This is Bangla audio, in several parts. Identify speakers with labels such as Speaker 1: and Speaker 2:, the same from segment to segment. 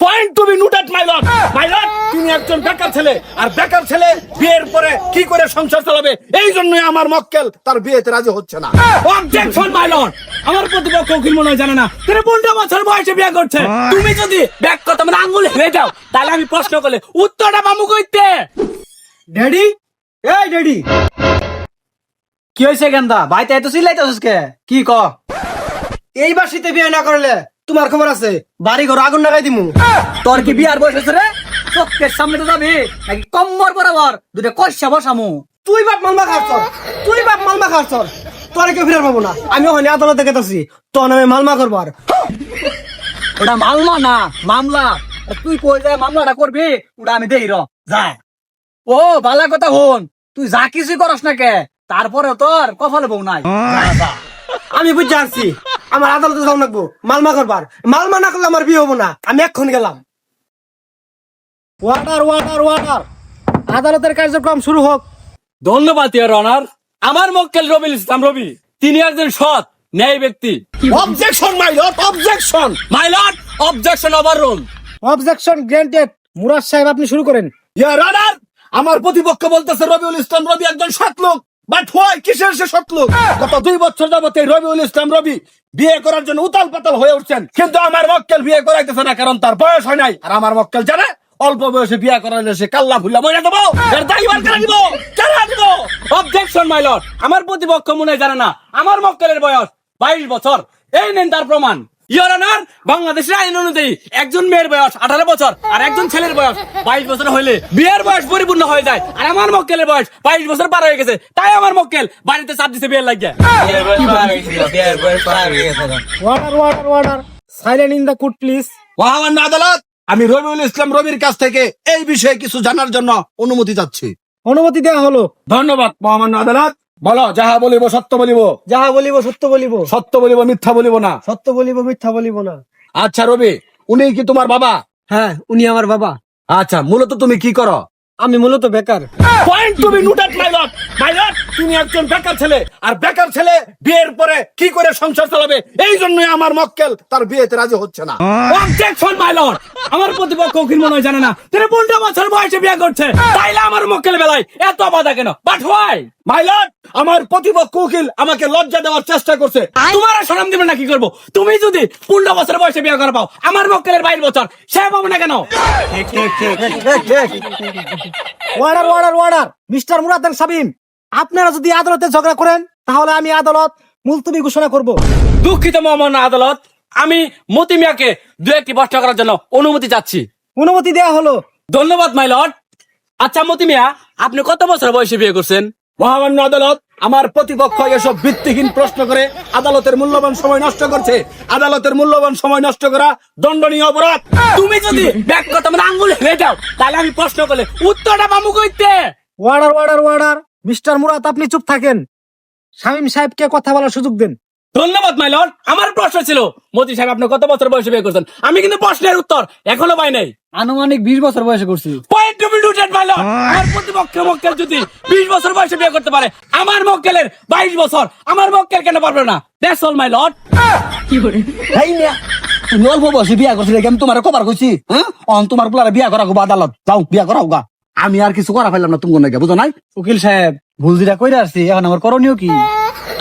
Speaker 1: Point to be noted my lord my lord তিনি একজন বেকার ছেলে। আর বেকার ছেলে বিয়ের পরে কি করে সংসার চালাবে? এই জন্যই আমার মক্কেল তার বিয়েতে রাজি হচ্ছে না।
Speaker 2: অবজেকশন মাই লর্ড আমার প্রতিপক্ষ উকিল মনে হয় জানে না। তিনি পনেরো বছর বয়সে বিয়ে করছে। তুমি যদি ব্যাক কথা মানে আঙ্গুল হেরে যাও তাহলে আমি প্রশ্ন করলে উত্তরটা মামু কইতে।
Speaker 3: ড্যাডি এই ড্যাডি কি হয়েছে গেন্দা? ভাইতে এত চিল্লাইতেছিস কে? কি ক? এই বাসিতে বিয়ে না করলে তোমার খবর আছে? বাড়ি ঘর আগুন লাগাই দিমু।
Speaker 2: তোর কি বিয়ার বয়স হয়েছে রে? চোখের সামনে তো যাবি। নাকি কম্বর বরাবর দুটো কষা বসামু।
Speaker 3: তুই বাপ মালমা খাচ্ছর তুই বাপ মালমা খাচ্ছর তোরে। কেউ ফিরে পাবো না। আমি ওখানে আদালতে গেতেছি। তোর নামে মালমা করবার।
Speaker 2: ওটা মামলা না মামলা। তুই কই যায় মামলাটা করবি? ওটা আমি দেই র। যা। ও ভালো কথা হন। তুই যা কিছু করস না কে তারপরে তোর কপালে বউ নাই।
Speaker 3: আমি বুঝতে পারছি আমার আদালতে যাও লাগবো। মালমা করবার। মালমা না করলে আমার বিয়ে হব না। আমি এক্ষণ গেলাম। ওয়ার্ডার ওয়ার্ডার ওয়ার্ডার আদালতের কার্যক্রম শুরু হোক।
Speaker 2: ধন্যবাদ ইয়ার অনার। আমার মক্কেল রবিল ইসলাম রবি তিনি একজন সৎ ন্যায় ব্যক্তি।
Speaker 1: Objection my lord objection
Speaker 2: my lord objection overrule
Speaker 3: objection granted Murad সাহেব আপনি শুরু করেন।
Speaker 1: ইয়ার অনার আমার প্রতিপক্ষ বলতেছে রবিউল ইসলাম রবি একজন সৎ লোক। বাট হোয়াই, কিসের সে লোক? গত দুই বছর যাবত এই রবিউল ইসলাম রবি বিয়ে করার জন্য উতাল পাতাল হয়ে উঠছেন। কিন্তু আমার মক্কেল বিয়ে করাইতেছে না, কারণ তার বয়স হয় নাই। আর আমার মক্কেল জানে, অল্প বয়সে বিয়ে করাইলে সে কাল্লা ভুল্লা মরে দেবো।
Speaker 2: অবজেকশন মাই আমার প্রতিপক্ষ মনে জানে না, আমার মক্কেলের বয়স বাইশ বছর। এই নেন তার প্রমাণ। ইয়র অনার বাংলাদেশের আইন অনুযায়ী একজন মেয়ের বয়স আঠারো বছর আর একজন ছেলের বয়স বাইশ বছর হইলে বিয়ের বয়স পরিপূর্ণ হয়ে যায় আর আমার মক্কেলের বয়স বাইশ বছর পার হয়ে গেছে। তাই আমার মক্কেল বাড়িতে চাপ দিছে বিয়ের লাগিয়ে।
Speaker 3: Silent in the court please
Speaker 1: মহামান্য আদালত আমি রবিউল ইসলাম রবির কাছ থেকে এই বিষয়ে কিছু জানার জন্য অনুমতি চাচ্ছি।
Speaker 3: অনুমতি দেওয়া হলো।
Speaker 1: ধন্যবাদ মহামান্য আদালত। বলো যাহা বলিব সত্য বলিব।
Speaker 3: যাহা বলিব সত্য বলিব।
Speaker 1: সত্য বলিব মিথ্যা বলিব না।
Speaker 3: সত্য বলিব মিথ্যা বলিব না।
Speaker 1: আচ্ছা রবি উনি কি তোমার বাবা?
Speaker 3: হ্যাঁ উনি আমার বাবা।
Speaker 1: আচ্ছা মূলত তুমি কি করো?
Speaker 3: আমি মূলত বেকার।
Speaker 1: Point to be noted my lord my lord তুমি একজন বেকার ছেলে আর বেকার ছেলে বিয়ের পরে কি করে সংসার চালাবে এই জন্যই আমার মক্কেল তার বিয়েতে রাজি হচ্ছে না
Speaker 2: অবজেকশন মাই লর্ড আমার প্রতিপক্ষ উকিল মনে হয় জানে না তিনি পনেরো বছর বয়সে বিয়ে করছে তাইলে আমার মক্কেল বেলায় এত বাধা কেন বাট হোয়াই
Speaker 1: মাই লর্ড আমার প্রতিপক্ষ উকিল আমাকে লজ্জা দেওয়ার চেষ্টা করছে
Speaker 2: তোমার আর সরম দিবে না কি করব তুমি যদি পনেরো বছর বয়সে বিয়ে করে পাও আমার মক্কেলের বাইশ বছর সে পাবো না কেন
Speaker 3: ওয়ার্ডার ওয়ার্ডার ওয়ার্ডার মিস্টার মুরাদান সাবিম আপনারা যদি আদালতে ঝগড়া করেন তাহলে আমি আদালত মুলতবি ঘোষণা করব।
Speaker 2: দুঃখিত মহামান্য আদালত আমি মতি মিয়াকে দু একটি প্রশ্ন করার জন্য অনুমতি চাচ্ছি।
Speaker 3: অনুমতি দেওয়া হলো।
Speaker 2: ধন্যবাদ মাই লর্ড। আচ্ছা মতি মিয়া আপনি কত বছর বয়সে বিয়ে করছেন?
Speaker 1: মহামান্য আদালত আমার প্রতিপক্ষ এসব ভিত্তিহীন প্রশ্ন করে আদালতের মূল্যবান সময় নষ্ট করছে। আদালতের মূল্যবান সময় নষ্ট করা দণ্ডনীয় অপরাধ।
Speaker 2: তুমি যদি ব্যাক কথা মানে আঙ্গুল হেরে যাও তাহলে আমি প্রশ্ন করলে উত্তরটা মামু কইতে?
Speaker 3: Order order order mister Murad আপনি চুপ থাকেন। শামীম সাহেবকে কথা বলার সুযোগ দেন।
Speaker 2: ধন্যবাদ মাই লর্ড আমার প্রশ্ন ছিল মতি সাহেব আপনি কত বছর বয়সে বিয়ে করছেন? আমি কিন্তু প্রশ্নের উত্তর এখনও পাই নাই।
Speaker 3: আনুমানিক বিশ বছর বয়সে করছি।
Speaker 2: Point to be noted my lord আমার প্রতিপক্ষ মক্কেল যদি 20 বছর বয়সে বিয়ে করতে পারে আমার মক্কেলের 22 বছর আমার মক্কেল কেন পারবে না? দ্যাটস অল মাই লর্ড
Speaker 4: এই মিয়া তুমি অল্প বয়সে বিয়া করছিলে আমি তোমার কবার কইছি? হ্যাঁ? অন তোমার পোলারে বিয়া করা গো আদালত। যাও বিয়া করাও গা। আমি আর কিছু করা পাইলাম না তুমি নাকি বুঝো নাই?
Speaker 3: উকিল সাহেব ভুল যেটা কইরা আসছি এখন আমার করণীয় কি?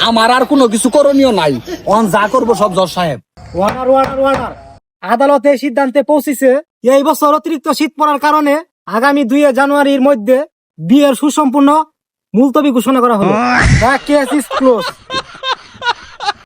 Speaker 4: আমার আর কোনো কিছু করণীয় নাই। অন যা করব সব জজ সাহেব।
Speaker 3: আদালতে সিদ্ধান্তে পৌঁছিছে এই বছর অতিরিক্ত শীত পড়ার কারণে আগামী দুই জানুয়ারির মধ্যে বিয়ের সুসম্পূর্ণ মুলতবি ঘোষণা করা হলো। Case is close